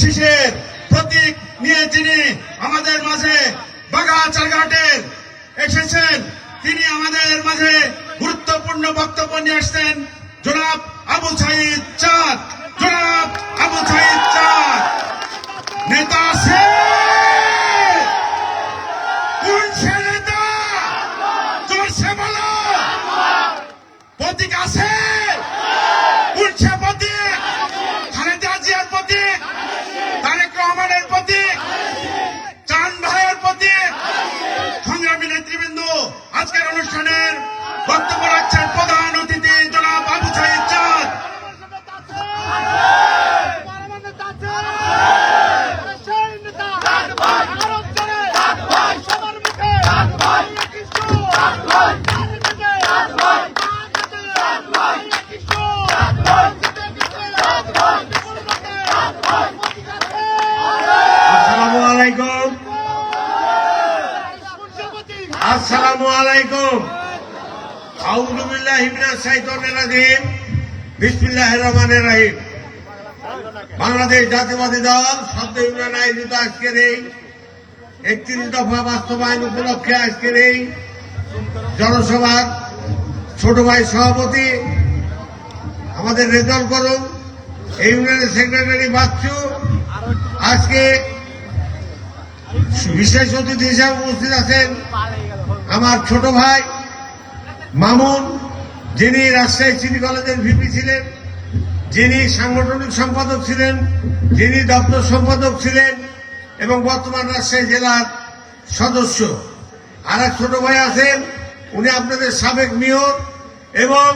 শীষের প্রতীক নিয়ে যিনি আমাদের মাঝে বাগাচারঘাটের এসেছেন, তিনি আমাদের মাঝে গুরুত্বপূর্ণ বক্তব্য নিয়ে আসছেন। জনাব আবু সাইদ চাঁদ, জনাব আবু সাইদ চাঁদ। নেতা আছে কোন সে নেতা? বলো? প্রতীক আছে কোন সে প্রতীক খালেদা জিয়ার প্রতীক তারেক রহমানের প্রতীক চান ভাইয়ের প্রতীক সংগ্রামী নেতৃবৃন্দ আজকের অনুষ্ঠানের আসসালামু আলাইকুম। আউযু বিল্লাহি মিনাশ শাইতানির রাজিম। বিসমিল্লাহির রহমানির রহিম। বাংলাদেশ জাতীয়বাদী দল শব্দ ইউনিয়ন আয়োজিত আজকের এই একত্রিশ দফা বাস্তবায়ন উপলক্ষে আজকের এই জনসভার ছোট ভাই সভাপতি, আমাদের রেজল করুন এই ইউনিয়নের সেক্রেটারি বাচ্চু। আজকে বিশেষ অতিথি হিসাবে উপস্থিত আছেন আমার ছোট ভাই মামুন, যিনি রাজশাহী সিটি কলেজের ভিপি ছিলেন, যিনি সাংগঠনিক সম্পাদক ছিলেন, যিনি দপ্তর সম্পাদক ছিলেন এবং বর্তমান রাজশাহী জেলার সদস্য। আর এক ছোট ভাই আছেন, উনি আপনাদের সাবেক মেয়র এবং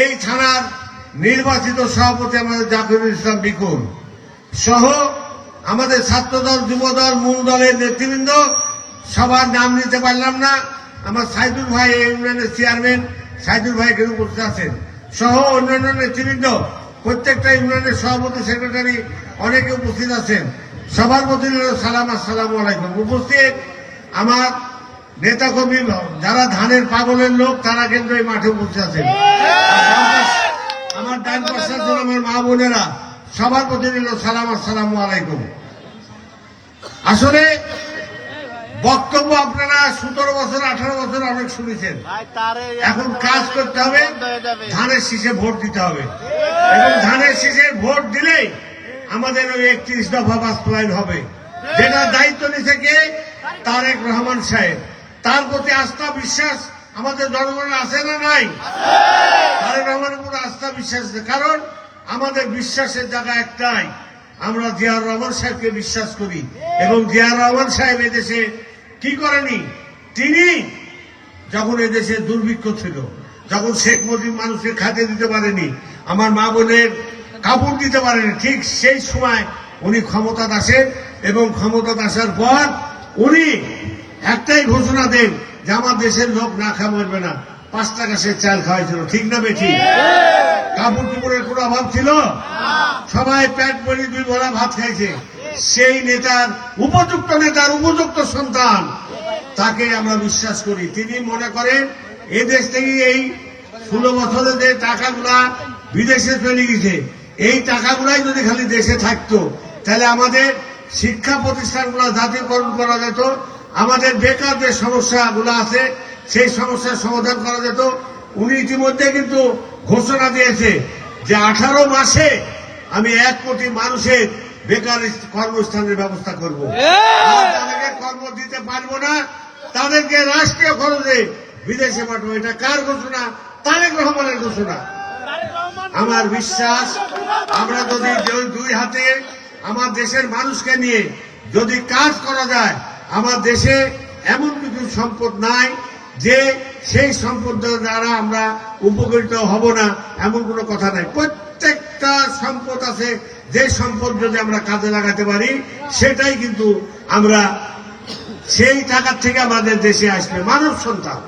এই থানার নির্বাচিত সভাপতি আমাদের জাফরুল ইসলাম বিকুল সহ আমাদের ছাত্রদল, যুবদল, মূল দলের নেতৃবৃন্দ সবার নাম নিতে পারলাম না। আমার সাইদুল ভাই এই ইউনিয়নের চেয়ারম্যান সাইদুল ভাই এখানে উপস্থিত আছেন। সহ অন্যান্য নেতৃবৃন্দ, প্রত্যেকটা ইউনিয়নের সভাপতি, সেক্রেটারি অনেকে উপস্থিত আছেন। সবার প্রতি সালাম, আসসালাম আলাইকুম। উপস্থিত আমার নেতা কর্মী যারা ধানের পাগলের লোক, তারা কিন্তু এই মাঠে উপস্থিত আছেন। আমার ডান পাশে আছেন আমার মা বোনেরা। সবার প্রতি সালাম, আসসালাম আলাইকুম। আসলে বক্তব্য আপনারা সতেরো বছর আঠারো বছর অনেক শুনেছেন। এখন কাজ করতে হবে ধানের শীষে ভোট দিতে হবে। এবং ধানের শীষে ভোট দিলেই আমাদের ওই একত্রিশ দফা বাস্তবায়ন হবে। যেটা দায়িত্ব নিছে কে? তারেক রহমান সাহেব। তার প্রতি আস্থা বিশ্বাস আমাদের জনগণের আছে না নাই? তারেক রহমানের উপর আস্থা বিশ্বাস কারণ আমাদের বিশ্বাসের জায়গা একটাই। আমরা জিয়াউর রহমান সাহেবকে বিশ্বাস করি। এবং জিয়াউর রহমান সাহেব এদেশে কি করেনি? তিনি যখন এদেশে দুর্ভিক্ষ ছিল যখন শেখ মুজিব মানুষকে খাতে দিতে পারেনি আমার মা বোনের কাপড় দিতে পারেনি ঠিক সেই সময় উনি ক্ষমতা আসেন এবং ক্ষমতা আসার পর উনি একটাই ঘোষণা দেন যে আমার দেশের লোক না খা মরবে না। পাঁচ টাকা সে চাল খাওয়াইছিল ঠিক না বেঠি? কাপড় টুকুরের কোনো অভাব ছিল? সবাই প্যাট পরি দুই ভরা ভাত খাইছে। সেই নেতার, উপযুক্ত নেতার, উপযুক্ত সন্তান। তাকে আমরা বিশ্বাস করি। তিনি মনে করেন, এ দেশ থেকে এই ষোলো বছরে যে টাকাগুলা বিদেশে চলে গেছে, এই টাকাগুলাই যদি খালি দেশে থাকতো, তাহলে আমাদের শিক্ষা প্রতিষ্ঠানগুলো জাতীয়করণ করা যেত, আমাদের বেকার যে সমস্যাগুলো আছে, সেই সমস্যার সমাধান করা যেত। উনি ইতিমধ্যে কিন্তু ঘোষণা দিয়েছে যে আঠারো মাসে আমি এক কোটি মানুষের বেকার কর্মস্থানের ব্যবস্থা করব। আর যাদেরকে কর্ম দিতে পারব না তাদেরকে রাষ্ট্রীয় খরচে বিদেশে পাঠাবো। এটা কার ঘোষণা? তারেক রহমানের ঘোষণা। আমার বিশ্বাস আমরা যদি দুই হাতে আমার দেশের মানুষকে নিয়ে যদি কাজ করা যায় আমার দেশে এমন কিছু সম্পদ নাই যে সেই সম্পদ দ্বারা আমরা উপকৃত হব না এমন কোনো কথা নাই। প্রত্যেকটা সম্পদ আছে, যে সম্পদ যদি আমরা কাজে লাগাতে পারি, সেটাই কিন্তু আমরা সেই টাকার থেকে আমাদের দেশে আসবে। মানব সন্তান।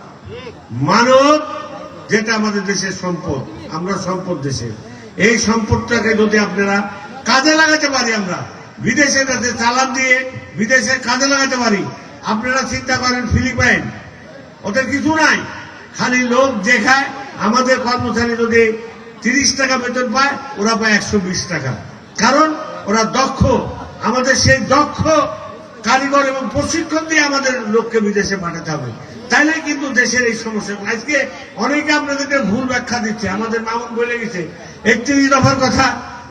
মানব যেটা আমাদের দেশের সম্পদ, আমরা সম্পদ দেশে। এই সম্পদটাকে যদি আপনারা কাজে লাগাতে পারি আমরা, বিদেশে যাতে চালান দিয়ে বিদেশে কাজে লাগাতে পারি, আপনারা চিন্তা করেন ফিলিপাইন, ওদের কিছু নাই। খালি লোক দেখায়, আমাদের কর্মচারী যদি তিরিশ টাকা বেতন পায়, ওরা পায় একশো বিশ টাকা। কারণ ওরা দক্ষ। আমাদের সেই দক্ষ কারিগর এবং প্রশিক্ষণ দিয়ে আমাদের লোককে বিদেশে পাঠাতে হবে। তাইলে কিন্তু দেশের এই সমস্যা। আজকে অনেকে আপনাদেরকে ভুল ব্যাখ্যা দিচ্ছে। আমাদের মামুন বলে গেছে। একত্রিশ দফার কথা।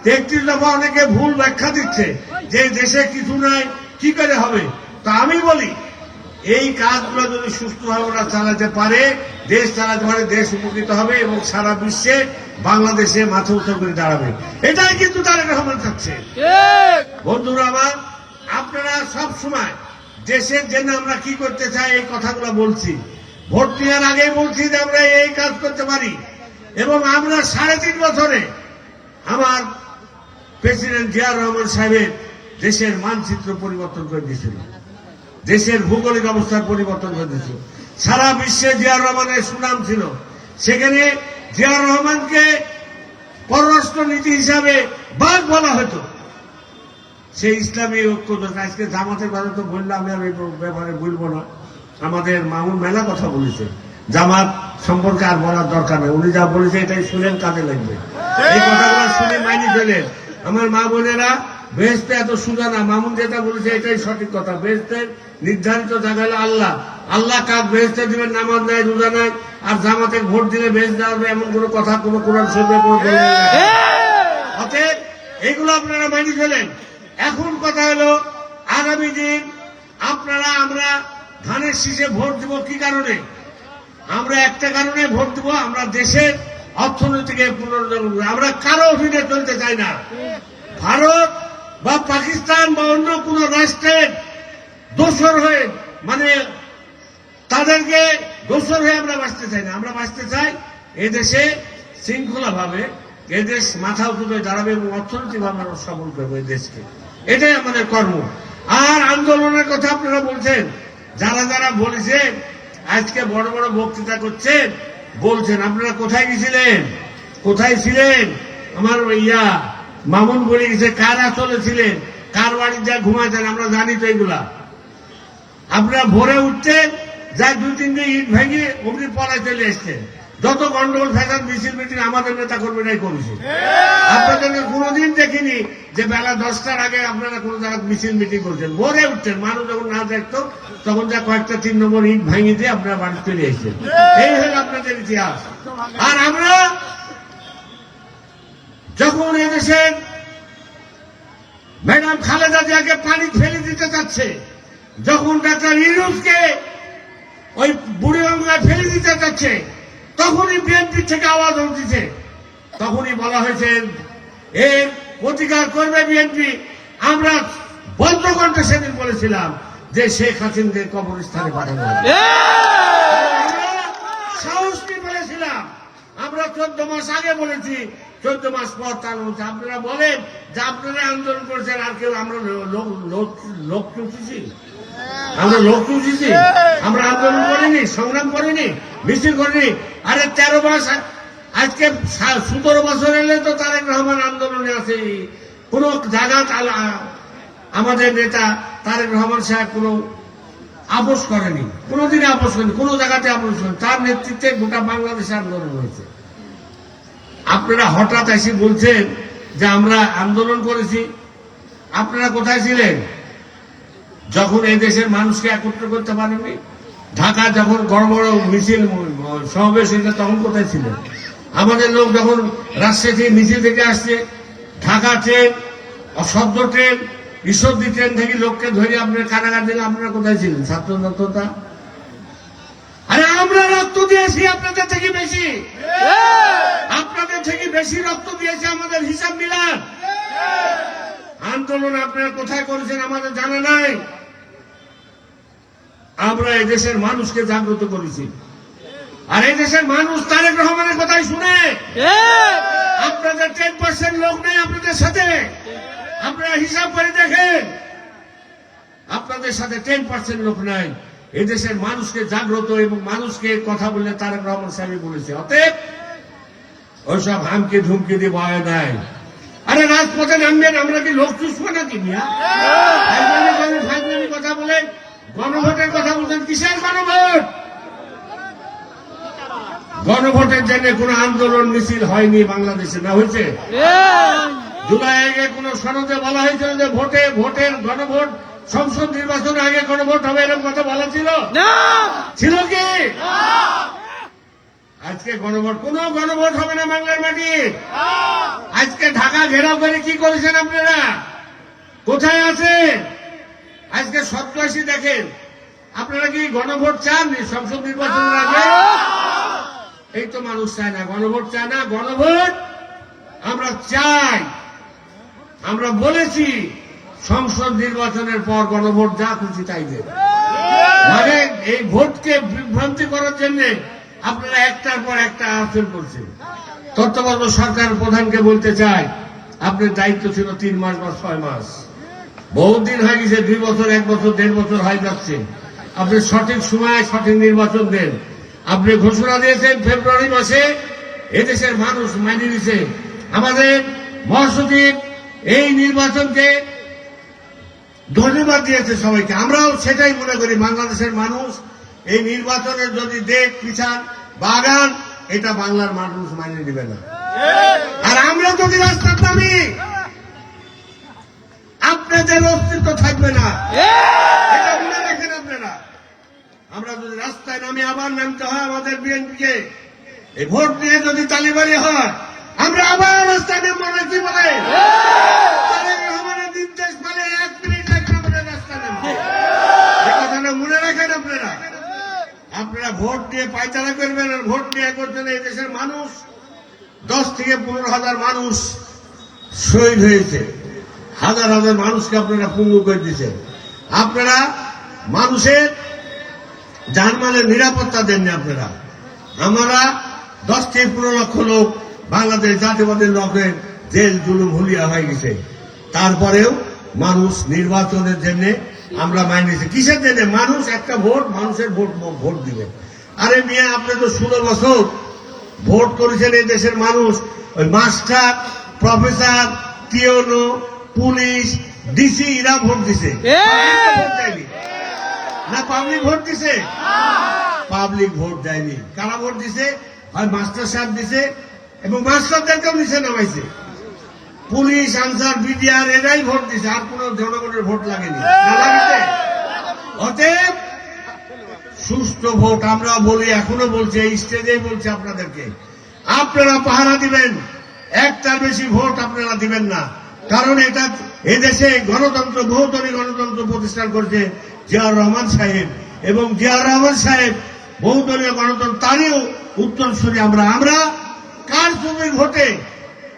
একত্রিশ দফা অনেকে ভুল ব্যাখ্যা দিচ্ছে যে দেশে কিছু নাই, কি করে হবে? তা আমি বলি এই কাজগুলো যদি সুস্থভাবে ওরা চালাতে পারে দেশ চালাতে পারে দেশ উপকৃত হবে এবং সারা বিশ্বে বাংলাদেশে মাথা উত্তর করে দাঁড়াবে। এটাই কিন্তু তারেক রহমান চাচ্ছে। বন্ধুরা আমার আপনারা সব সময় দেশের জন্য আমরা কি করতে চাই এই কথাগুলো বলছি। ভোট নেওয়ার আগে বলছি যে আমরা এই কাজ করতে পারি। এবং আমরা সাড়ে তিন বছরে আমার প্রেসিডেন্ট জিয়া রহমান সাহেবের দেশের মানচিত্র পরিবর্তন করে দিয়েছিল দেশের ভৌগোলিক অবস্থার পরিবর্তন দিয়েছিল সারা বিশ্বে জিয়াউর রহমানের সুনাম ছিল। সেখানে জিয়াউর রহমানকে পররাষ্ট্র নীতি হিসাবে বাঘ বলা হতো। সেই ইসলামী ঐক্য। আজকে জামাতের কথা তো বললাম, আমি আর ব্যাপারে বলব না। আমাদের মামুন মেলা কথা বলেছে। জামাত সম্পর্কে আর বলার দরকার নেই। উনি যা বলেছে এটাই শুনেন, কাজে লাগবে। এই কথাগুলো শুনে মাইনি ফেলেন আমার মা বোনেরা বেহেস্তে এত সুজা না মামুন যেটা বলেছে এটাই সঠিক কথা। বেহেস্তের নির্ধারিত জায়গা হলো আল্লাহ। আল্লাহ কাক বেহেস্তে দিবেন নামাজ নাই রোজা নাই আর জামাতের ভোট দিলে বেহেস্ত দেওয়া হবে এমন কোনো কথা কোনো কোরআন শরীফে কোনো দলিল অতএব এগুলো আপনারা মানি ফেলেন এখন কথা হলো আগামী দিন আপনারা আমরা ধানের শীষে ভোট দেব কি কারণে? আমরা একটা কারণে ভোট দেব আমরা দেশের অর্থনীতিকে করব। আমরা কারও অধীনে চলতে চাই না। ভারত বা পাকিস্তান বা অন্য কোন রাষ্ট্রের দোষর হয়ে মানে তাদেরকে দোষর হয়ে আমরা বাঁচতে চাই না। আমরা বাঁচতে চাই এদেশে শৃঙ্খলা ভাবে এদেশ মাথা উঁচু দাঁড়াবে এবং অর্থনৈতিক ভাবে আমরা সবল করব দেশকে। এটাই আমাদের কর্ম। আর আন্দোলনের কথা আপনারা বলছেন, যারা যারা বলেছেন আজকে বড় বড় বক্তৃতা করছেন বলছেন, আপনারা কোথায় গেছিলেন? কোথায় ছিলেন? আমার ইয়া মামুন বলে গেছে কারা চলেছিলেন, কার বাড়ি যা ঘুমাতেন আমরা জানি তো এগুলা। আপনারা ভোরে উঠতেন যা দুই তিনটে ইট ভেঙে অমনি পলায় চলে এসছেন। যত গন্ডগোল ফ্যাশন মিছিল মিটিং আমাদের নেতা কর্মীরাই করেছে। আপনাদেরকে কোনোদিন দেখিনি যে বেলা দশটার আগে আপনারা কোনো জায়গায় মিছিল মিটিং করছেন। ভোরে উঠছেন মানুষ যখন না দেখতো, তখন যা কয়েকটা তিন নম্বর ইট ভাঙিয়ে দিয়ে আপনারা বাড়ি চলে এসেছেন। এই হল আপনাদের ইতিহাস। আর আমরা যখন এদেশের ম্যাডাম খালেদা জিয়াকে পানি ফেলে দিতে চাচ্ছে, যখন ডাক্তার ইউনুসকে ওই বুড়ি গঙ্গায় ফেলে দিতে চাচ্ছে, তখনই বিএনপি থেকে আওয়াজ উঠেছে। তখনই বলা হয়েছে, এর প্রতিকার করবে বিএনপি আমরা বন্ধ কণ্ঠে সেদিন বলেছিলাম যে শেখ হাসিনকে কবরস্থানে পাঠানো হবে আমরা সাহস নিয়ে বলেছিলাম আমরা চোদ্দ মাস আগে বলেছি, চোদ্দ মাস পর তার মধ্যে আপনারা বলেন যে আপনারা আন্দোলন করেছেন, আর কেউ আমরা লোক চুষেছি? আমরা লোক চুষেছি? আমরা আন্দোলন করিনি, সংগ্রাম করিনি, মিছিল করিনি। আরে তেরো মাস, আজকে সতেরো বছর এলে তো তারেক রহমান আন্দোলনে আছে। কোন জায়গা আমাদের নেতা তারেক রহমান সাহেব কোনো আপোষ করেনি। কোনোদিনই আপোষ করেনি। কোনো জায়গাতে আপোষ করেনি। তার নেতৃত্বে গোটা বাংলাদেশে আন্দোলন হয়েছে। আপনারা হঠাৎ এসে বলছেন যে আমরা আন্দোলন করেছি। আপনারা কোথায় ছিলেন? যখন এই দেশের মানুষকে একত্র করতে পারেননি, ঢাকা যখন বড় বড় মিছিল, সমাবেশ হয়েছে, তখন কোথায় ছিলেন? আমাদের লোক যখন রাজশাহী মিছিল থেকে আসছে, ঢাকা ট্রেন অশব্দ ট্রেন ঈশ্বরদী ট্রেন থেকে লোককে ধরে আপনার কারাগার দিলে আপনারা কোথায় ছিলেন? ছাত্র ছাত্রতা আরে আমরা রক্ত দিয়েছি আপনাদের থেকে বেশি। আপনাদের থেকে বেশি রক্ত দিয়েছে আমাদের হিসাব মিলান। আন্দোলন আপনারা কোথায় করেছেন আমাদের জানা নাই। আমরা এদেশের মানুষকে জাগ্রত করেছি। আর এই দেশের মানুষ তারেক রহমানের কথাই শুনে। আপনাদের টেন পার্সেন্ট লোক নেই আপনাদের সাথে। আপনারা হিসাব করে দেখেন। আপনাদের সাথে টেন পার্সেন্ট লোক নাই। এদেশের মানুষকে জাগ্রত এবং মানুষকে কথা বললে তারেক রহমান সাহেব বলেছে। অতএব ওইসব হামকে ধুমকে দিয়ে ভয় নাই। আরে রাজপথে নামবেন, আমরা কি লোক চুষবো নাকি কথা বলে গণভোটের কথা বলছেন, কিসের গণভোট? গণভোটের জন্য কোনো আন্দোলন মিছিল হয়নি বাংলাদেশে, না হয়েছে? জুলাই আগে কোন সনদে বলা হয়েছিল যে ভোটে ভোটের গণভোট সংসদ নির্বাচনের আগে গণভোট হবে এরকম কথা বলা ছিল? ছিল কি? আজকে গণভোট কোন গণভোট হবে না বাংলার মাটি। আজকে ঢাকা ঘেরাও করে কি করেছেন আপনারা? কোথায় আছে আজকে সন্ত্রাসী দেখেন। আপনারা কি গণভোট চান সংসদ নির্বাচনের আগে? এই তো মানুষ চায় না গণভোট চায় না গণভোট আমরা চাই। আমরা বলেছি সংসদ নির্বাচনের পর গণভোট যা খুশি তাই দেব। মানে এই ভোটকে বিভ্রান্তি করার জন্য আপনারা একটার পর একটা আচরণ করছেন। তত্ত্বাবধায়ক সরকার প্রধানকে বলতে চাই, আপনার দায়িত্ব ছিল তিন মাস বা ছয় মাস। বহুদিন হয়ে গেছে, দুই বছর, এক বছর, দেড় বছর হয়ে যাচ্ছে। আপনি সঠিক সময়ে সঠিক নির্বাচন দেন। আপনি ঘোষণা দিয়েছেন ফেব্রুয়ারি মাসে, এদেশের মানুষ মানিয়ে নিছে। আমাদের মহাসচিব এই নির্বাচনকে ধন্যবাদ দিয়েছে সবাইকে। আমরাও সেটাই মনে করি, বাংলাদেশের মানুষ এই নির্বাচনের যদি দেখ, পিছান, বাগান, এটা বাংলার মানুষ মানিয়ে নেবে না। আর আমরা যদি রাস্তার নামি আপনাদের অস্তিত্ব থাকবে না। আমরা যদি রাস্তায় নামে, আবার নামতে হয় আমাদের বিএনপিকে, এই ভোট নিয়ে যদি তালিবানি হয় আমরা আবার নামবো কি বলে। তারেক রহমানের মানে এক মিনিট লাগে আমাদের রাস্তায় মনে রাখেন আপনারা। আপনারা ভোট দিয়ে পায়তারা করবেন আর ভোট নিয়ে করছেন এই দেশের মানুষ। দশ থেকে পনেরো হাজার মানুষ শহীদ হয়েছে। হাজার হাজার মানুষকে আপনারা পঙ্গু করে দিচ্ছেন আপনারা মানুষের জানমালের নিরাপত্তা দেননি আপনারা। আমরা দশ থেকে পনেরো লক্ষ লোক বাংলাদেশ জাতীয়বাদী লোকের জেল জুলুম হুলিয়া হয়ে গেছে। তারপরেও মানুষ নির্বাচনের জন্য আমরা মাইনেছি কিসের জন্য? মানুষ একটা ভোট মানুষের ভোট ভোট দিবে। আরে মেয়ে আপনি তো ষোলো বছর ভোট করেছেন এই দেশের মানুষ। ওই মাস্টার প্রফেসর টিওনো পুলিশ ডিসি এরা ভোট দিছে। না পাবলিক ভোট দিছে? পাবলিক ভোট দেয়নি। কারা ভোট দিছে? হয় মাস্টার সাহেব দিছে এবং মাস্টারদেরকেও নিচে নামাইছে। পুলিশ, আনসার, বিডিআর, এরাই ভোট দিছে। আর কোন জনগণের ভোট লাগেনি। অতএব সুষ্ঠু ভোট আমরা বলি, এখনও বলছি, এই স্টেজে বলছি আপনাদেরকে। আপনারা পাহারা দিবেন। একটার বেশি ভোট আপনারা দিবেন না। কারণ এটা এদেশে গণতন্ত্র বহুতরী গণতন্ত্র প্রতিষ্ঠান করছে জিয়াউর রহমান সাহেব। এবং জিয়াউর রহমান সাহেব বহুদলীয় গণতন্ত্র, তারই উত্তরসূরি আমরা। আমরা কার জমির ভোটে?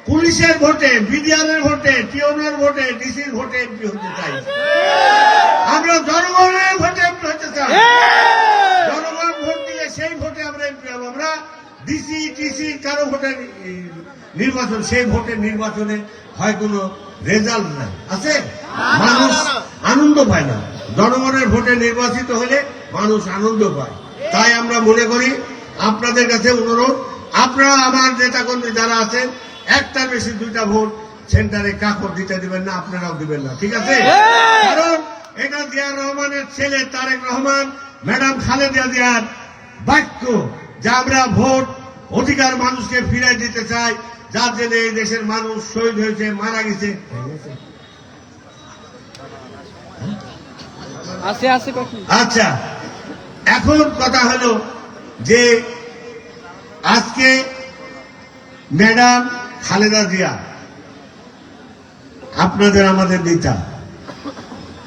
পুলিশের ভোটে বিডিআরের ভোটে, টিওনের ভোটে, ডিসির ভোটে এমপি হতে চাই। আমরা জনগণের ভোটে এমপি হতে চাই। জনগণ ভোট দিয়ে সেই ভোটে আমরা এমপি হব। আমরা ডিসি, টিসি, কারও ভোটে নির্বাচন, সেই ভোটের নির্বাচনে হয় কোনো রেজাল্ট নাই আছে? মানুষ আনন্দ পায় না। জনগণের ভোটে নির্বাচিত হলে মানুষ আনন্দ পায়। তাই আমরা মনে করি, আপনাদের কাছে অনুরোধ আপনারা আমার নেতাকর্মী যারা আছেন একটার বেশি দুইটা ভোট সেন্টারে কাকড় দিতে দিবেন না আপনারাও দিবেন না ঠিক আছে? কারণ এটা জিয়ার রহমানের ছেলে তারেক রহমান ম্যাডাম খালেদা জিয়ার বাক্য যা আমরা ভোট অধিকার মানুষকে ফিরাই দিতে চাই যার জন্য এই দেশের মানুষ শহীদ হয়েছে মারা গেছে। আচ্ছা এখন কথা হলো যে আজকে ম্যাডাম খালেদা জিয়া, আপনাদের আমাদের নেতা,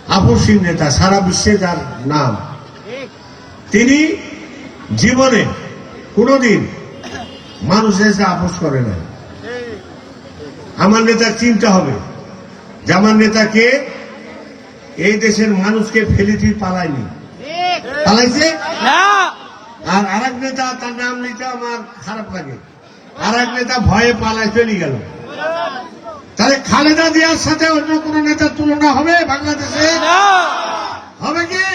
আপসীন নেতা, সারা বিশ্বে যার নাম। তিনি জীবনে কোনোদিন মানুষের সাথে আপোষ করে না আমার নেতার চিন্তা হবে যে আমার নেতাকে এই দেশের মানুষকে ফেলে দিয়ে পালায়নি। পালাইছে? না। আর আরেক নেতা তার নাম নিতে আমার খারাপ লাগে। আরেক নেতা ভয়ে পালায় চলে গেল। তাহলে খালেদা জিয়ার সাথে অন্য কোন নেতার তুলনা হবে বাংলাদেশে? হবে কি?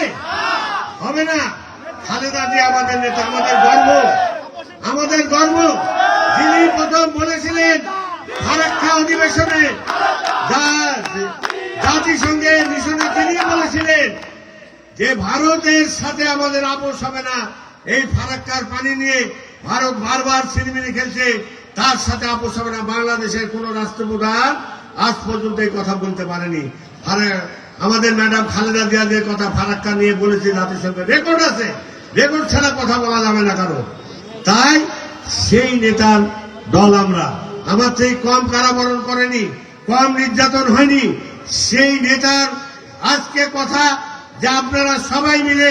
হবে না। খালেদা জিয়া আমাদের নেতা আমাদের গর্ব। আমাদের গর্ব। যিনি প্রথম বলেছিলেন ফারাক্কা অধিবেশনে জাতিসংঘের মিশনে তিনি বলেছিলেন যে ভারতের সাথে আমাদের আপোষ হবে না। এই ফারাক্কার পানি নিয়ে ভারত বারবার ছিনিমিনি খেলছে, তার সাথে আপোষ হবে না বাংলাদেশের কোন রাষ্ট্রপ্রধান। আজ পর্যন্ত এই কথা বলতে পারেনি। আমাদের ম্যাডাম খালেদা জিয়াদের কথা ফারাক্কা নিয়ে বলেছে, জাতিসংঘে রেকর্ড আছে। রেকর্ড ছাড়া কথা বলা যাবে না কারও। তাই সেই নেতার দল আমরা। আমার সেই কম কারাবরণ করেনি, কম নির্যাতন হয়নি। সেই নেতার আজকে কথা, যে আপনারা সবাই মিলে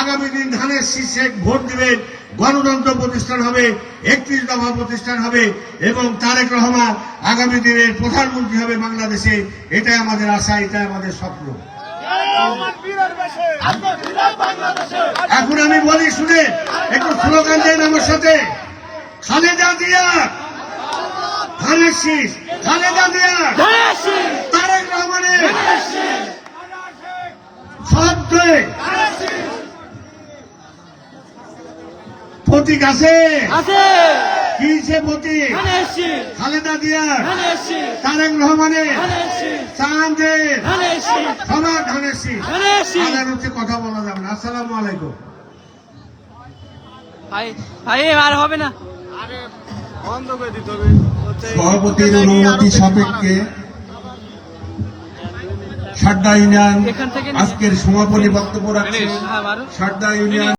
আগামী দিন ধানের শীর্ষে ভোট দিবেন গণতন্ত্র প্রতিষ্ঠান হবে একত্রিশ দফা প্রতিষ্ঠান হবে এবং তারেক রহমান আগামী দিনের প্রধানমন্ত্রী হবে বাংলাদেশে। এটাই আমাদের আশা এটাই আমাদের স্বপ্ন। এখন আমি বলি শুনে একটু স্লোগান দেন আমার সাথে। খালেদা জিয়া ধানের শীষ খালেদা জিয়া তারেক রহমানের শব্দে প্রতীক আছে। আছে। কি সে প্রতীক? খালেদা শীষ তারেক রহমানের চাঁদের সবার ধানের শীষ তাদের হচ্ছে কথা বলা যাবে না। আসসালামু আলাইকুম। ভাই ভাই আর হবে না। সভাপতির অনুমতি সাপেক্ষে সারদা ইউনিয়ন আজকের সমাপনী বক্তব্য রাখছে। হ্যাঁ সারদা ইউনিয়ন